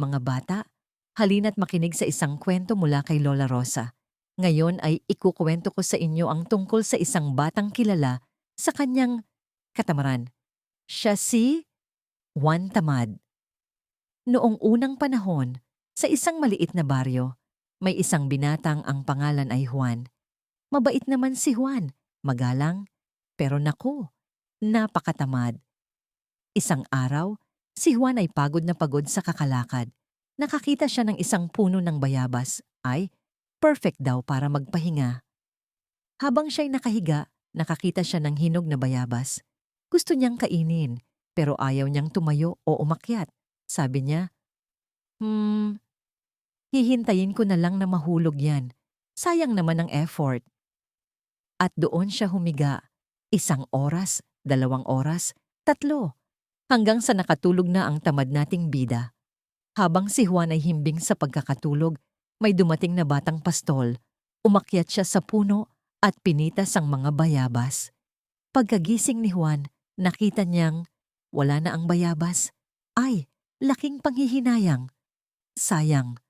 Mga bata, halina't makinig sa isang kwento mula kay Lola Rosa. Ngayon ay ikukwento ko sa inyo ang tungkol sa isang batang kilala sa kanyang katamaran. Siya si Juan Tamad. Noong unang panahon, sa isang maliit na baryo, may isang binatang ang pangalan ay Juan. Mabait naman si Juan, magalang, pero naku, napakatamad. Isang araw, si Juan ay pagod na pagod sa kakalakad. Nakakita siya ng isang puno ng bayabas, ay perfect daw para magpahinga. Habang siya'y nakahiga, nakakita siya ng hinog na bayabas. Gusto niyang kainin, pero ayaw niyang tumayo o umakyat. Sabi niya, Hmm, hihintayin ko na lang na mahulog yan. Sayang naman ang effort. At doon siya humiga. Isang oras, dalawang oras, tatlo. Hanggang sa nakatulog na ang tamad nating bida. Habang si Juan ay himbing sa pagkakatulog, may dumating na batang pastol. Umakyat siya sa puno at pinitas ang mga bayabas. Pagkagising ni Juan, nakita niyang wala na ang bayabas. Ay, laking panghihinayang. Sayang,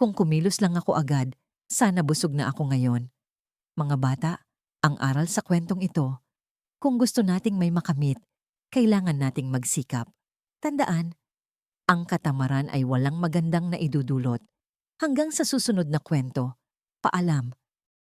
kung kumilos lang ako agad, sana busog na ako ngayon. Mga bata, ang aral sa kwentong ito, kung gusto nating may makamit, kailangan nating magsikap. Tandaan, ang katamaran ay walang magandang na idudulot. Hanggang sa susunod na kwento, paalam.